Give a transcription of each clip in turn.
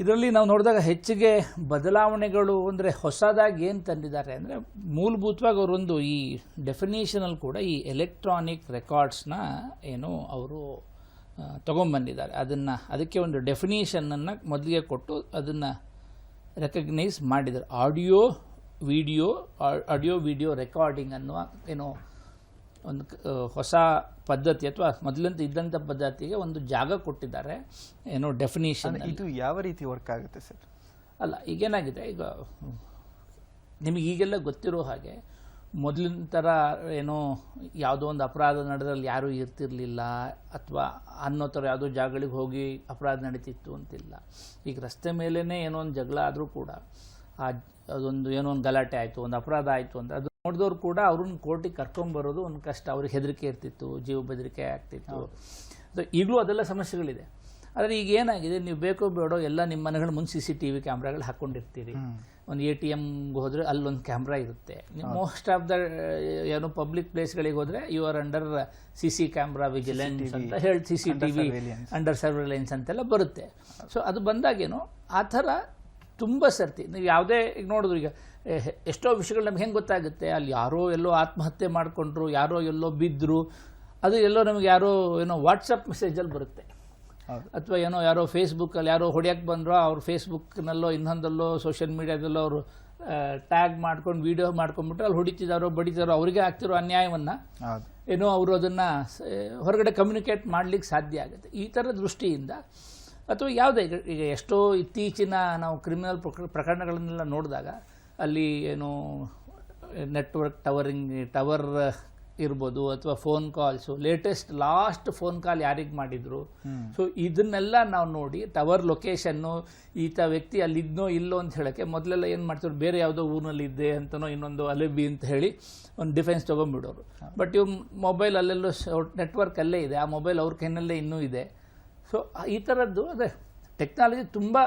ಇದರಲ್ಲಿ ನಾವು ನೋಡಿದಾಗ ಹೆಚ್ಚಿಗೆ ಬದಲಾವಣೆಗಳು ಅಂದರೆ ಹೊಸದಾಗಿ ಏನು ತಂದಿದ್ದಾರೆ ಅಂದರೆ ಮೂಲಭೂತವಾಗಿ ಅವರೊಂದು ಈ ಡೆಫಿನೇಷನಲ್ಲಿ ಕೂಡ ಈ ಎಲೆಕ್ಟ್ರಾನಿಕ್ ರೆಕಾರ್ಡ್ಸ್ನ ಏನು ಅವರು ತೊಗೊಂಬಂದಿದ್ದಾರೆ ಅದನ್ನು, ಅದಕ್ಕೆ ಒಂದು ಡೆಫಿನೇಷನನ್ನು ಮೊದಲಿಗೆ ಕೊಟ್ಟು ಅದನ್ನು ರೆಕಗ್ನೈಸ್ ಮಾಡಿದ್ದಾರೆ audio video audio video recording ಅನ್ನುವ, ಏನು ಒಂದು ಹೊಸ ಪದ್ಧತಿ ಅಥವಾ ಮೊದಲಂತ ಇದ್ದಂಥ ಪದ್ಧತಿಗೆ ಒಂದು ಜಾಗ ಕೊಟ್ಟಿದ್ದಾರೆ ಏನೋ ಡೆಫಿನೇಷನ್ ಇದು ಯಾವ ರೀತಿ ವರ್ಕ್ ಆಗುತ್ತೆ ಸರ್? ಅಲ್ಲ ಈಗೇನಾಗಿದೆ ಈಗ ನಿಮಗೆ ಈಗೆಲ್ಲ ಗೊತ್ತಿರೋ ಹಾಗೆ ಮೊದಲಿನ ಥರ ಏನೋ ಯಾವುದೋ ಒಂದು ಅಪರಾಧ ನಡೆದ್ರಲ್ಲಿ ಯಾರೂ ಇರ್ತಿರ್ಲಿಲ್ಲ ಅಥವಾ ಅನ್ನೋ ಥರ ಯಾವುದೋ ಜಾಗಗಳಿಗೆ ಹೋಗಿ ಅಪರಾಧ ನಡೀತಿತ್ತು ಅಂತಿಲ್ಲ. ಈಗ ರಸ್ತೆ ಮೇಲೇ ಏನೋ ಒಂದು ಜಗಳ ಆದರೂ ಕೂಡ ಆ ಅದೊಂದು ಏನೋ ಒಂದು ಗಲಾಟೆ ಆಯಿತು ಒಂದು ಅಪರಾಧ ಆಯಿತು ಅಂದರೆ ಅದು ನೋಡಿದವ್ರು ಕೂಡ ಅವ್ರನ್ನ ಕೋರ್ಟಿಗೆ ಕರ್ಕೊಂಬರೋದು ಒಂದು ಕಷ್ಟ. ಅವ್ರಿಗೆ ಹೆದರಿಕೆ ಇರ್ತಿತ್ತು ಜೀವ ಬೆದರಿಕೆ ಆಗ್ತಿತ್ತು. ಸೊ ಈಗಲೂ ಅದೆಲ್ಲ ಸಮಸ್ಯೆಗಳಿದೆ. ಆದರೆ ಈಗ ಏನಾಗಿದೆ ನೀವು ಬೇಕೋ ಬೇಡೋ ಎಲ್ಲ ನಿಮ್ಮ ಮನೆಗಳ ಮುಂದೆ ಸಿ ಸಿ ಟಿ ವಿ ಕ್ಯಾಮ್ರಾಗಳು ಹಾಕ್ಕೊಂಡಿರ್ತೀರಿ ಒಂದು ಎ ಟಿ ಎಮ್ಗೆ ಹೋದರೆ ಅಲ್ಲೊಂದು ಕ್ಯಾಮ್ರಾ ಇರುತ್ತೆ. ಮೋಸ್ಟ್ ಆಫ್ ದ ಏನು ಪಬ್ಲಿಕ್ ಪ್ಲೇಸ್ಗಳಿಗೆ ಹೋದರೆ you are under C C camera vigilance ಅಂತ ಹೇಳಿ C C T V. Under surveillance ಅಂತೆಲ್ಲ ಬರುತ್ತೆ. ಸೊ ಅದು ಬಂದಾಗೇನು ಆ ಥರ ತುಂಬ ಸರ್ತಿ. ನೀವು ಯಾವುದೇ ಈಗ ನೋಡಿದ್ರು ಈಗ ಎಷ್ಟೋ ವಿಷಯಗಳು ನಮ್ಗೆ ಹೆಂಗೆ ಗೊತ್ತಾಗುತ್ತೆ? ಅಲ್ಲಿ ಯಾರೋ ಎಲ್ಲೋ ಆತ್ಮಹತ್ಯೆ ಮಾಡಿಕೊಂಡ್ರು ಯಾರೋ ಎಲ್ಲೋ ಬಿದ್ದರು ಅದು ಎಲ್ಲೋ ನಮಗೆ ಯಾರೋ ಏನೋ ವಾಟ್ಸಪ್ ಮೆಸೇಜಲ್ಲಿ ಬರುತ್ತೆ. ಅಥವಾ ಏನೋ ಯಾರೋ ಫೇಸ್ಬುಕ್ಕಲ್ಲಿ ಯಾರೋ ಹೊಡ್ಯಕ್ಕೆ ಬಂದ್ರೋ ಅವ್ರು ಫೇಸ್ಬುಕ್ನಲ್ಲೋ ಇನ್ನೊಂದಲ್ಲೋ ಸೋಷಿಯಲ್ ಮೀಡ್ಯಾದಲ್ಲೋ ಅವರು ಟ್ಯಾಗ್ ಮಾಡ್ಕೊಂಡು ವೀಡಿಯೋ ಮಾಡ್ಕೊಂಡ್ಬಿಟ್ರೆ ಅಲ್ಲಿ ಹೊಡಿತಿದ್ದಾರೋ ಬಡಿತಾರೋ ಅವರಿಗೆ ಆಗ್ತಿರೋ ಅನ್ಯಾಯವನ್ನು ಏನೋ ಅವರು ಅದನ್ನು ಹೊರಗಡೆ ಕಮ್ಯುನಿಕೇಟ್ ಮಾಡಲಿಕ್ಕೆ ಸಾಧ್ಯ ಆಗುತ್ತೆ. ಈ ಥರ ದೃಷ್ಟಿಯಿಂದ ಅಥವಾ ಯಾವುದೇ ಈಗ ಎಷ್ಟೋ ಇತ್ತೀಚಿನ ನಾವು ಕ್ರಿಮಿನಲ್ ಪ್ರಕರಣಗಳನ್ನೆಲ್ಲ ನೋಡಿದಾಗ ಅಲ್ಲಿ ಏನು ನೆಟ್ವರ್ಕ್ ಟವರಿಂಗ್ ಟವರ್ ಇರ್ಬೋದು ಅಥವಾ phone calls latest last phone call ಯಾರಿಗೆ ಮಾಡಿದ್ರು. ಸೊ ಇದನ್ನೆಲ್ಲ ನಾವು ನೋಡಿ ಟವರ್ ಲೊಕೇಶನ್ನು ಈತ ವ್ಯಕ್ತಿ ಅಲ್ಲಿದ್ನೋ ಇಲ್ಲೋ ಅಂತ ಹೇಳೋಕ್ಕೆ ಮೊದಲೆಲ್ಲ ಏನು ಮಾಡ್ತಾರೆ ಬೇರೆ ಯಾವುದೋ ಊರಿನಲ್ಲಿ ಇದ್ದೆ ಅಂತನೋ ಇನ್ನೊಂದು ಅಲೆಬಿ ಅಂತ ಹೇಳಿ ಒಂದು ಡಿಫೆನ್ಸ್ ತೊಗೊಂಡ್ಬಿಡೋರು. ಬಟ್ ಇವ್ ಮೊಬೈಲ್ ಅಲ್ಲೆಲ್ಲೋ ನೆಟ್ವರ್ಕ್ ಅಲ್ಲೇ ಇದೆ. ಆ ಮೊಬೈಲ್ ಅವ್ರ ಕೈನಲ್ಲೇ ಇನ್ನೂ ಇದೆ. ಸೊ ಈ ಥರದ್ದು ಅದೇ ಟೆಕ್ನಾಲಜಿ ತುಂಬ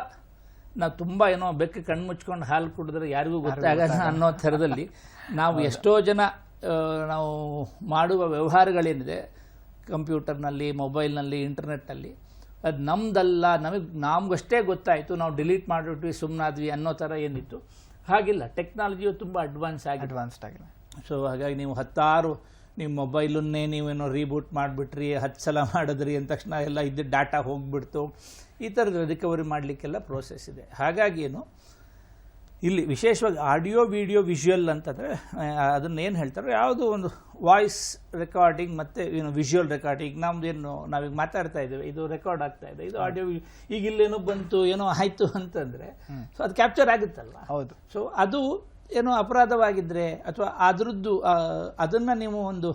ನಾವು ತುಂಬ ಏನೋ ಬೆಕ್ಕೆ ಕಣ್ಣು ಮುಚ್ಕೊಂಡು ಹಾಲು ಕುಡಿದ್ರೆ ಯಾರಿಗೂ ಗೊತ್ತಾಗಲ್ಲ. ಅನ್ನೋ ಥರದಲ್ಲಿ ನಾವು ಎಷ್ಟೋ ಜನ ನಾವು ಮಾಡುವ ವ್ಯವಹಾರಗಳೇನಿದೆ ಕಂಪ್ಯೂಟರ್ನಲ್ಲಿ ಮೊಬೈಲ್ನಲ್ಲಿ ಇಂಟರ್ನೆಟ್ನಲ್ಲಿ ಅದು ನಮ್ದಲ್ಲ ನಮಗೆ ನಮಗಷ್ಟೇ ಗೊತ್ತಾಯಿತು ನಾವು ಡಿಲೀಟ್ ಮಾಡಿಬಿಟ್ವಿ ಸುಮ್ಮನಾದ್ವಿ ಅನ್ನೋ ಥರ ಏನಿತ್ತು. ಹಾಗಿಲ್ಲ ಟೆಕ್ನಾಲಜಿಯು ತುಂಬ ಅಡ್ವಾನ್ಸ್ ಆಗಿ ಅಡ್ವಾನ್ಸ್ಡ್ ಆಗಿದೆ. ಸೊ ಹಾಗಾಗಿ ನೀವು ಹತ್ತಾರು ನಿಮ್ಮ ಮೊಬೈಲನ್ನೇ ನೀವೇನೋ ರೀಬೂಟ್ ಮಾಡಿಬಿಟ್ರಿ ಹತ್ತು ಸಲ ಮಾಡಿದ್ರಿ ಅಂದ ತಕ್ಷಣ ಎಲ್ಲ ಇದ್ದ ಡಾಟಾ ಹೋಗ್ಬಿಡ್ತು. ಈ ಥರದ ರಿಕವರಿ ಮಾಡಲಿಕ್ಕೆಲ್ಲ ಪ್ರೋಸೆಸ್ ಇದೆ. ಹಾಗಾಗಿ ಏನು ಇಲ್ಲಿ ವಿಶೇಷವಾಗಿ ಆಡಿಯೋ ವಿಡಿಯೋ ವಿಷುವಲ್ ಅಂತಂದರೆ ಅದನ್ನು ಏನು ಹೇಳ್ತಾರೆ ಯಾವುದೋ ಒಂದು ವಾಯ್ಸ್ ರೆಕಾರ್ಡಿಂಗ್ ಮತ್ತು ಏನು ವಿಷುವಲ್ ರೆಕಾರ್ಡಿಂಗ್ ನಮ್ದು ಏನು ನಾವೀಗ ಮಾತಾಡ್ತಾ ಇದ್ದೇವೆ. ಇದು ರೆಕಾರ್ಡ್ ಆಗ್ತಾ ಇದೆ. ಇದು ಆಡಿಯೋ ಈಗ ಇಲ್ಲೇನೋ ಬಂತು ಏನೋ ಆಯಿತು ಅಂತಂದರೆ ಸೊ ಅದು ಕ್ಯಾಪ್ಚರ್ ಆಗುತ್ತಲ್ಲ ಹೌದು. ಸೊ ಅದು ಏನೋ ಅಪರಾಧವಾಗಿದ್ದರೆ ಅಥವಾ ಅದರದ್ದು ಅದನ್ನು ನೀವು ಒಂದು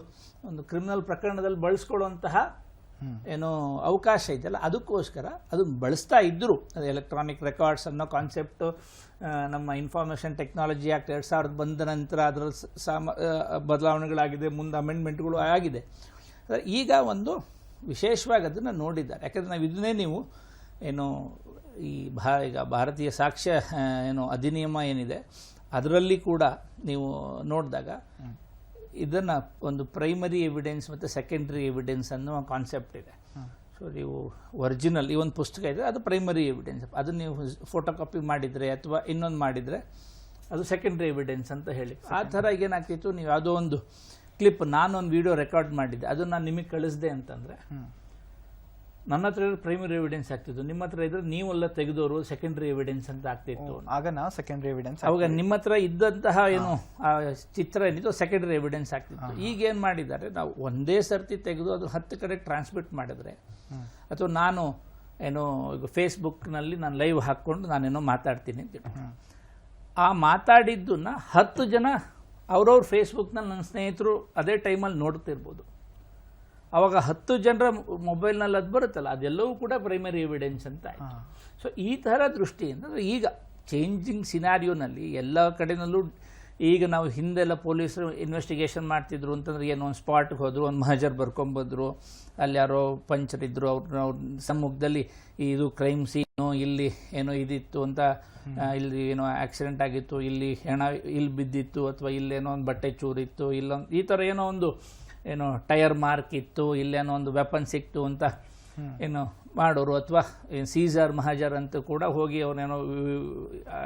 ಒಂದು ಕ್ರಿಮಿನಲ್ ಪ್ರಕರಣದಲ್ಲಿ ಬಳಸ್ಕೊಳ್ಳುವಂತಹ ಏನೋ ಅವಕಾಶ ಇದೆಯಲ್ಲ ಅದಕ್ಕೋಸ್ಕರ ಅದು ಬಳಸ್ತಾ ಇದ್ದರು ಅದು ಎಲೆಕ್ಟ್ರಾನಿಕ್ ರೆಕಾರ್ಡ್ಸ್ ಅನ್ನೋ ಕಾನ್ಸೆಪ್ಟು ನಮ್ಮ ಇನ್ಫಾರ್ಮೇಷನ್ ಟೆಕ್ನಾಲಜಿ ಆ್ಯಕ್ಟ್ ಎರಡು ಸಾವಿರದ ಬಂದ ನಂತರ ಅದರ ಸಾಮ ಬದಲಾವಣೆಗಳಾಗಿದೆ ಮುಂದೆ ಅಮೆಂಡ್ಮೆಂಟ್ಗಳು ಆಗಿದೆ. ಈಗ ಒಂದು ವಿಶೇಷವಾಗಿ ಅದನ್ನು ನೋಡಿದ್ದಾರೆ. ಯಾಕಂದರೆ ನಾವು ಇದನ್ನೇ ನೀವು ಏನು ಈ ಭಾ ಈಗ ಭಾರತೀಯ ಸಾಕ್ಷ್ಯ ಏನು ಅಧಿನಿಯಮ ಏನಿದೆ ಅದರಲ್ಲಿ ಕೂಡ ನೀವು ನೋಡಿದಾಗ ಇದನ್ನು ಒಂದು ಪ್ರೈಮರಿ ಎವಿಡೆನ್ಸ್ ಮತ್ತು ಸೆಕೆಂಡ್ರಿ ಎವಿಡೆನ್ಸ್ ಅನ್ನೋ ಕಾನ್ಸೆಪ್ಟ್ ಇದೆ. ಸೊ ನೀವು ಒರಿಜಿನಲ್ ಈ ಒಂದು ಪುಸ್ತಕ ಇದೆ ಅದು ಪ್ರೈಮರಿ ಎವಿಡೆನ್ಸ್ ಅದು ನೀವು ಫೋಟೋ ಕಾಪಿ ಮಾಡಿದರೆ ಅಥವಾ ಇನ್ನೊಂದು ಮಾಡಿದರೆ ಅದು ಸೆಕೆಂಡ್ರಿ ಎವಿಡೆನ್ಸ್ ಅಂತ ಹೇಳಿ. ಆ ಥರ ಏನಾಗ್ತಿತ್ತು ನೀವು ಯಾವುದೋ ಒಂದು ಕ್ಲಿಪ್ ನಾನೊಂದು ವಿಡಿಯೋ ರೆಕಾರ್ಡ್ ಮಾಡಿದ್ದೆ ಅದನ್ನು ನಾನು ನಿಮಗೆ ಕಳಿಸ್ದೆ ಅಂತಂದರೆ ನನ್ನ ಹತ್ರ ಪ್ರೈಮರಿ ಎವಿಡೆನ್ಸ್ ಆಗ್ತಿತ್ತು. ನಿಮ್ಮ ಹತ್ರ ಇದ್ರೆ ನೀವೆಲ್ಲ ತೆಗೆದವರು ಸೆಕೆಂಡ್ರಿ ಎವಿಡೆನ್ಸ್ ಅಂತ ಆಗ್ತಿತ್ತು. ಆಗ ನಾವು ಸೆಕೆಂಡರಿ ಎವಿಡೆನ್ಸ್ ಅವಾಗ ನಿಮ್ಮ ಹತ್ರ ಇದ್ದಂತಹ ಏನು ಆ ಚಿತ್ರ ಏನಿತ್ತು ಸೆಕೆಂಡರಿ ಎವಿಡೆನ್ಸ್ ಆಗ್ತಿತ್ತು. ಈಗ ಏನು ಮಾಡಿದ್ದಾರೆ ನಾವು ಒಂದೇ ಸರ್ತಿ ತೆಗೆದು ಅದು ಹತ್ತು ಕಡೆ ಟ್ರಾನ್ಸ್ಮಿಟ್ ಮಾಡಿದ್ರೆ ಅಥವಾ ನಾನು ಏನೋ ಈಗ ಫೇಸ್ಬುಕ್ನಲ್ಲಿ ನಾನು ಲೈವ್ ಹಾಕ್ಕೊಂಡು ನಾನೇನೋ ಮಾತಾಡ್ತೀನಿ ಅಂತ ಆ ಮಾತಾಡಿದ್ದನ್ನ ಹತ್ತು ಜನ ಅವ್ರವ್ರ ಫೇಸ್ಬುಕ್ನಲ್ಲಿ ನನ್ನ ಸ್ನೇಹಿತರು ಅದೇ ಟೈಮಲ್ಲಿ ನೋಡ್ತಿರ್ಬೋದು. ಅವಾಗ ಹತ್ತು ಜನರ ಮೊಬೈಲ್ನಲ್ಲಿ ಅದು ಬರುತ್ತಲ್ಲ ಅದೆಲ್ಲವೂ ಕೂಡ ಪ್ರೈಮರಿ ಎವಿಡೆನ್ಸ್ ಅಂತ ಆಯ್ತು. ಸೊ ಈ ಥರ ದೃಷ್ಟಿಯಿಂದ ಈಗ ಚೇಂಜಿಂಗ್ ಸಿನಾರಿಯೋನಲ್ಲಿ ಎಲ್ಲ ಕಡೆನಲ್ಲೂ ಈಗ ನಾವು ಹಿಂದೆಲ್ಲ ಪೊಲೀಸರು ಇನ್ವೆಸ್ಟಿಗೇಷನ್ ಮಾಡ್ತಿದ್ರು ಅಂತಂದ್ರೆ ಏನೋ ಒಂದು ಸ್ಪಾಟ್ಗೆ ಹೋದ್ರು ಒಂದು ಮಹಜರ್ ಬರ್ಕೊಂಬಂದ್ರು ಅಲ್ಲಿ ಯಾರೋ ಪಂಚರಿದ್ರು ಅವ್ರ ಅವ್ರ ಸಮ್ಮುಖದಲ್ಲಿ ಇದು ಕ್ರೈಮ್ ಸೀನು ಇಲ್ಲಿ ಏನೋ ಇದಿತ್ತು ಅಂತ ಇಲ್ಲಿ ಏನೋ ಆಕ್ಸಿಡೆಂಟ್ ಆಗಿತ್ತು ಇಲ್ಲಿ ಹೆಣ ಇಲ್ಲಿ ಬಿದ್ದಿತ್ತು ಅಥವಾ ಇಲ್ಲೇನೋ ಒಂದು ಬಟ್ಟೆ ಚೂರಿತ್ತು ಇಲ್ಲೊಂದು ಈ ಥರ ಏನೋ ಒಂದು ಏನೋ ಟೈರ್ ಮಾರ್ಕ್ ಇತ್ತು, ಇಲ್ಲೇನೋ ಒಂದು ವೆಪನ್ ಸಿಕ್ತು ಅಂತ ಏನು ಮಾಡೋರು ಅಥವಾ ಏನು ಸೀಸರ್ ಮಹಾಜರ್ ಅಂತ ಕೂಡ ಹೋಗಿ ಅವನೇನೋ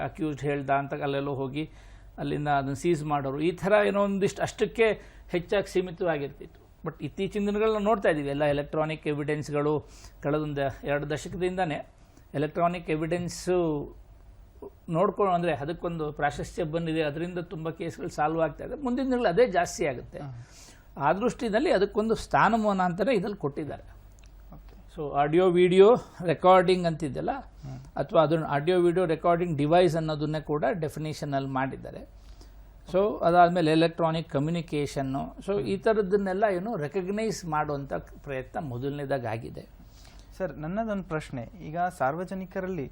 ಅಕ್ಯೂಸ್ಡ್ ಹೇಳ್ದ ಅಂತ ಅಲ್ಲೆಲ್ಲೋ ಹೋಗಿ ಅಲ್ಲಿಂದ ಅದನ್ನು ಸೀಸ್ ಮಾಡೋರು. ಈ ಥರ ಏನೋ ಒಂದಿಷ್ಟು ಅಷ್ಟಕ್ಕೆ ಹೆಚ್ಚಾಗಿ ಸೀಮಿತವಾಗಿರ್ತಿತ್ತು. ಬಟ್ ಇತ್ತೀಚಿನ ದಿನಗಳನ್ನ ನೋಡ್ತಾ ಇದ್ದೀವಿ ಎಲ್ಲ ಎಲೆಕ್ಟ್ರಾನಿಕ್ ಎವಿಡೆನ್ಸ್ಗಳು ಕಳೆದೊಂದು ಎರಡು ದಶಕದಿಂದನೇ ಎಲೆಕ್ಟ್ರಾನಿಕ್ ಎವಿಡೆನ್ಸು ನೋಡ್ಕೊಂಡು ಅಂದರೆ ಅದಕ್ಕೊಂದು ಪ್ರಾಶಸ್ತ್ಯ ಬಂದಿದೆ. ಅದರಿಂದ ತುಂಬ ಕೇಸ್ಗಳು ಸಾಲ್ವ್ ಆಗ್ತಾ ಇದೆ. ಮುಂದಿನ ದಿನಗಳು ಅದೇ ಜಾಸ್ತಿ ಆಗುತ್ತೆ. ಆ ದೃಷ್ಟಿನಲ್ಲಿ ಅದಕ್ಕೊಂದು ಸ್ಥಾನಮಾನ ಅಂತಲೇ ಇದ್ರಲ್ಲಿ ಕೊಟ್ಟಿದ್ದಾರೆ. ಸೊ ಆಡಿಯೋ ವಿಡಿಯೋ ರೆಕಾರ್ಡಿಂಗ್ ಅಂತಿದ್ದಲ್ಲ ಅಥವಾ ಅದನ್ನು ಆಡಿಯೋ ವಿಡಿಯೋ ರೆಕಾರ್ಡಿಂಗ್ ಡಿವೈಸ್ ಅನ್ನೋದನ್ನೇ ಕೂಡ ಡೆಫಿನೇಷನಲ್ಲಿ ಮಾಡಿದ್ದಾರೆ. ಸೊ ಅದಾದಮೇಲೆ ಎಲೆಕ್ಟ್ರಾನಿಕ್ ಕಮ್ಯುನಿಕೇಷನ್ನು ಸೊ ಈ ಥರದ್ದನ್ನೆಲ್ಲ ಏನು ರೆಕಗ್ನೈಸ್ ಮಾಡುವಂಥ ಪ್ರಯತ್ನ ಮೊದಲನೇದಾಗಿ ಆಗಿದೆ. ಸರ್ ನನ್ನದೊಂದು ಪ್ರಶ್ನೆ. ಈಗ ಸಾರ್ವಜನಿಕರಲ್ಲಿ